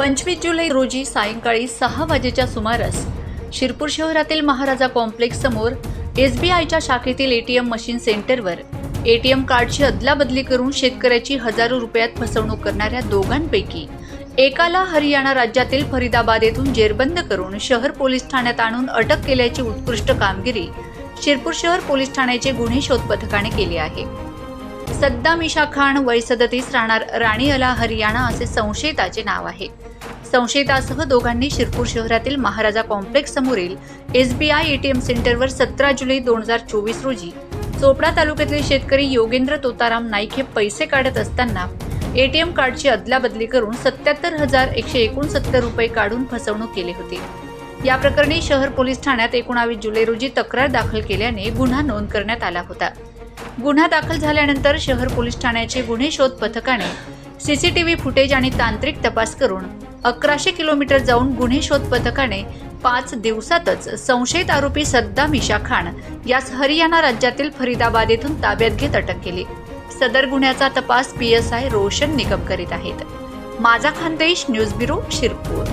पंचवीस जुलै रोजी सायंकाळी सहा वाजेच्या सुमारास शिरपूर शहरातील महाराजा कॉम्प्लेक्स समोर एस बी आयच्या शाखेतील एटीएम मशीन सेंटरवर एटीएम कार्डची अदलाबदली करून शेतकऱ्याची हजारो रुपयात फसवणूक करणाऱ्या दोघांपैकी एकाला हरियाणा राज्यातील फरीदाबाद येथून जेरबंद करून शहर पोलीस ठाण्यात आणून अटक केल्याची उत्कृष्ट कामगिरी शिरपूर शहर पोलीस ठाण्याचे गुन्हे शोध पथकाने केली आहे. सद्दाम इशा खान वय सदतीस राहणार राणी अला हरियाणा असे संशयिताचे नाव आहे. संशयितासह दोघांनी शिरपूर शहरातील महाराजा कॉम्प्लेक्स समोरील एस बी आय एटीएम सेंटरवर सतरा जुलै दोन हजार चोवीस रोजी चोपडा तालुक्यातील शेतकरी योगेंद्र तोताराम नाईक हे पैसे काढत असताना एटीएम कार्डची अदलाबदली करून सत्याहत्तर हजार एकशे एकोणसत्तर रुपये काढून फसवणूक केली होती. या प्रकरणी शहर पोलीस ठाण्यात एकोणावीस जुलै रोजी तक्रार दाखल केल्याने गुन्हा नोंद करण्यात आला होता. गुन्हा दाखल झाल्यानंतर शहर पोलीस ठाण्याचे गुन्हे शोध पथकाने सीसीटीव्ही फुटेज आणि तांत्रिक तपास करून अकराशे किलोमीटर जाऊन गुन्हे शोध पथकाने पाच दिवसातच संशयित आरोपी सद्दाम इशा खान यास हरियाणा राज्यातील फरीदाबाद येथून ताब्यात घेत अटक केली. सदर गुन्ह्याचा तपास P S I Roshan Nikam करीत आहेत. माझा खानदेश न्यूज ब्युरो शिरपूर.